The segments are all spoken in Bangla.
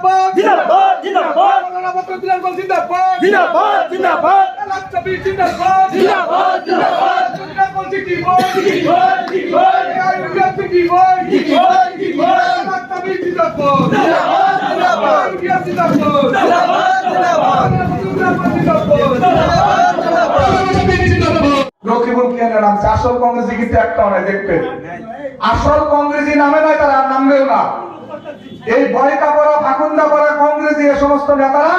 জিন্দাবাদ জিন্দাবাদ জিন্দাবাদ। মৌলানা বদরুদ্দিন আজমল জিন্দাবাদ। জিন্দাবাদ জিন্দাবাদ। কবির জিন্দাবাদ। জিন্দাবাদ জিন্দাবাদ। বয় আইয়ুবিয়াত সিটি বয় জিটি বয় জিটি বয়। আলাদ কবির জিন্দাবাদ। জিন্দাবাদ জিন্দাবাদ। জিন্দাবাদ জিন্দাবাদ। জিন্দাবাদ আজমল জিন্দাবাদ। রকিবুল কেনের নাম আসল কংগ্রেসে কিন্তু একটা নয় দেখবেন। আসল কংগ্রেসি নামে নয় তারা নামবেও না। এই বয়কা পড়া সমস্ত নেতারা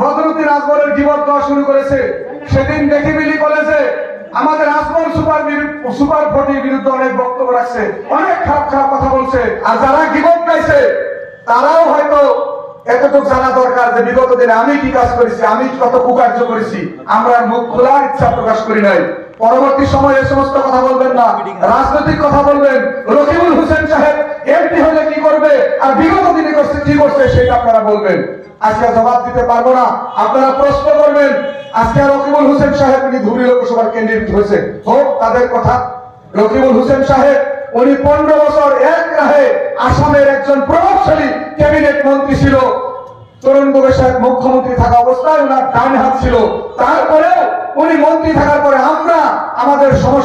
বদরুদ্দিন আজমলের জীবন দেওয়া শুরু করেছে। সেদিন দেখি বিলি কলেজে আমাদের আজমল সুপার সুপার ভোটের বিরুদ্ধে অনেক বক্তব্য রাখছে, অনেক খারাপ খারাপ কথা বলছে। আর যারা গিবক গাইছে তারাও হয়তো এতটুকু জানা দরকার যে বিগত দিনে আমি কি কাজ করেছি, আমি কত কুকার্য করেছি। আমরা মুখ খোলার ইচ্ছা প্রকাশ করি নাই। পরবর্তী সময়ে সমস্ত কথা বলবেন না, রাজনৈতিক কথা বলবেন। রকিবুল হোসেন সাহেব, এমপি হলে কি করবে? আর বিগত করছে সেটা আপনারা বলবেন। আজকে জবাব দিতে পারব না। আপনারা প্রশ্ন করবেন, আজকে রকিবুল হোসেন সাহেব উনি ধুবড়ি লোকসভার ক্যান্ডিডেট হয়েছে হোক, তাদের কথা। রকিবুল হোসেন সাহেব, উনি পনেরো বছর এক রাহে আসামের একজন প্রভাবশালী ক্যাবিনেট মন্ত্রী ছিল। তরুণ গোগোই সাহেব মুখ্যমন্ত্রী থাকা অবস্থায় ওনার ডান হাত ছিল। তারপরে উনি মন্ত্রী থাকার পরে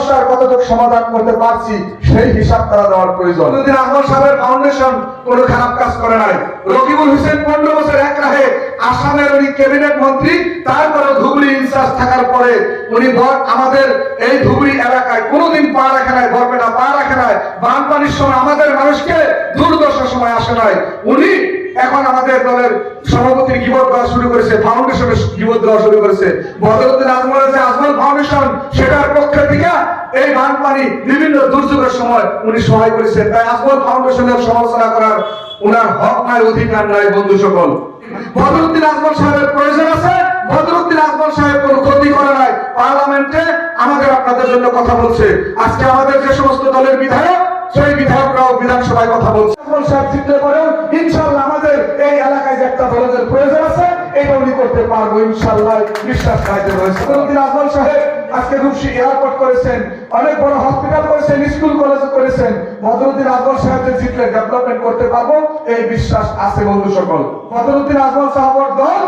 সমস্যার কতটুকু সমাধান করতে পারছি, সেই হিসাব তারা দেওয়ার প্রয়োজন। কোনদিন আজমল সাহেবের ফাউন্ডেশন কোনো খারাপ কাজ করে নাই। রকিবুল হোসেন পনেরো বছর এক রাহে আসামের উনি ক্যাবিনেট মন্ত্রী তারপরে ধুবড়ি ইনচার্জ থাকার পরে উনি আমাদের এই ধুবড়ি এলাকায় কোনোদিন পা রাখে নাই বরপেটা পা রাখে নাই। বানপানির সময় আমাদের মানুষকে দুর্দশার সময় আসে নাই। উনি এখন আমাদের দলের সভাপতির গিবত দেওয়া শুরু করেছে ফাউন্ডেশনের গিবত দেওয়া শুরু করেছে। বদরুদ্দিন আজমলের যে আজমল ফাউন্ডেশন সেটার পক্ষ থেকে এই বানপানি বিভিন্ন দুর্যোগের সময় উনি সহায় করেছেন। তাই আজমল ফাউন্ডেশনের সমালোচনা করার উনার হক নাই, অধিকার নাই, বন্ধু সকল। বদরুদ্দিন আজমল সাহেবের প্রয়োজন আছে? বদরুদ্দিন আজমল সাহেব কোনো ক্ষতি করে নাই। পার্লামেন্টে আমাদের আপনাদের জন্য কথা বলছে। আজকে আমাদের যে সমস্ত দলের বিধায়ক, সেই বিধায়করাও বিধানসভায় কথা বলছে। আজমল সাহেব জিতলে পরেও ইনশাল্লাহ আমাদের এই এলাকায় যে একটা দলের প্রয়োজন আছে এটা উনি করতে পারব ইনশাল্লাহ বিশ্বাস রাখতে রয়েছে বদরুদ্দিন আজমল সাহেব আজকে রূপসী এয়ারপোর্ট করেছেন, অনেক বড় হসপিটাল করেছেন স্কুল কলেজ করেছেন। বদরুদ্দিন আজমল সাহেব জিতলে ডেভেলপমেন্ট করতে পারব, এই বিশ্বাস আছে বন্ধু সকল। বদরুদ্দিন আজমল সাহেবের দল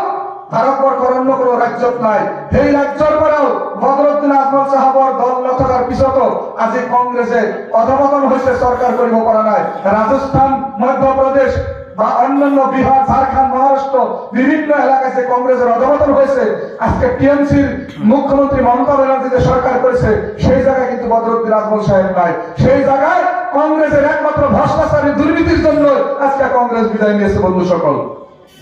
রাজস্থান, মধ্যপ্রদেশ বা অন্যান্য বিহার, ঝাড়খণ্ড, মহারাষ্ট্র, বিভিন্ন এলাকায় যে কংগ্রেসের হয়েছে, আজকে টিএমসির মুখ্যমন্ত্রী মমতা ব্যানার্জি যে সরকার করেছে, সেই জায়গায় কিন্তু বদরুদ্দিন আজমল সাহেব নাই। সেই জায়গায় কংগ্রেসের একমাত্র ভ্রষ্টাচারী দুর্নীতির জন্য আজকে কংগ্রেস বিদায় নিয়েছে বন্ধু সকল।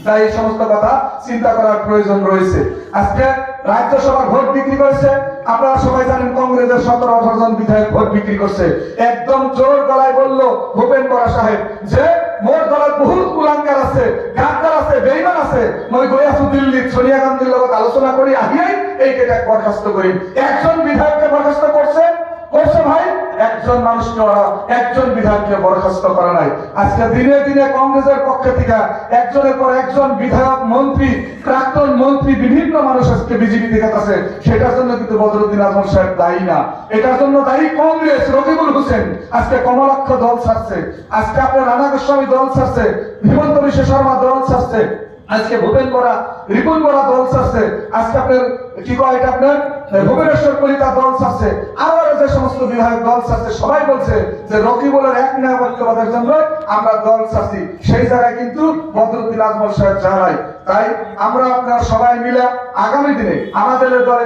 তাই এই সমস্ত কথা চিন্তা করার প্রয়োজন রয়েছে। আজকে রাজ্যসভার ভোট বিক্রি করছে। আপনারা সবাই জানেন কংগ্রেসের সতেরো আঠারো জন বিধায়ক ভোট বিক্রি করছে। একদম জোর গলায় বলল ভূপেন বরা সাহেব যে মোর দলের বহুত কুলাঙ্কার আছে, গাদ্দার আছে, বেইমান আছে। মই গৈ আছো দিল্লীত। সোনিয়া গান্ধীর লগত আলোচনা করি আহিয়াই এই কেটা বরখাস্ত করি একজন বিধায়ককে বরখাস্ত করছে করছে ভাই, একজন মানুষকে ওরা, একজন বিধায়ককে বরখাস্ত করা নাই। আজকে দিনে দিনে কংগ্রেসের থেকে একজনের পর একজন বিধায়ক, মন্ত্রী, প্রাক্তন মন্ত্রী, বিভিন্ন মানুষ আজকে বিজেপি থেকে আছে সেটার জন্য কিন্তু বদরুদ্দিন আজমল সাহেব দায়ী না। এটার জন্য দায়ী কংগ্রেস, রকিবুল হোসেন। আজকে কমলাক্ষ দল ছাড়ছে। আজকে আপনার রানা গোস্বামী দল ছাড়ছে। হিমন্ত বিশ্ব শর্মা দল ছাড়ছে। আজকে ভূপেন বরা, রিপুন বরা দল চাচ্ছে আজকে আপনার, কি কয় এটা আপনার? ভুবনেশ্বর কলিতা দল চাচ্ছে আরও যে সমস্ত বিধায়ক দল চাচ্ছে সবাই বলছে যে রকিবুলের এক ন্যায়বদ্ধবাদের জন্য আমরা দল চাচ্ছি সেই জায়গায় কিন্তু বদরুদ্দিন আজমল সাহেব জানাই তাই আমরা আপনার সবাই মিলে আগামী দিনে আমাদের দলে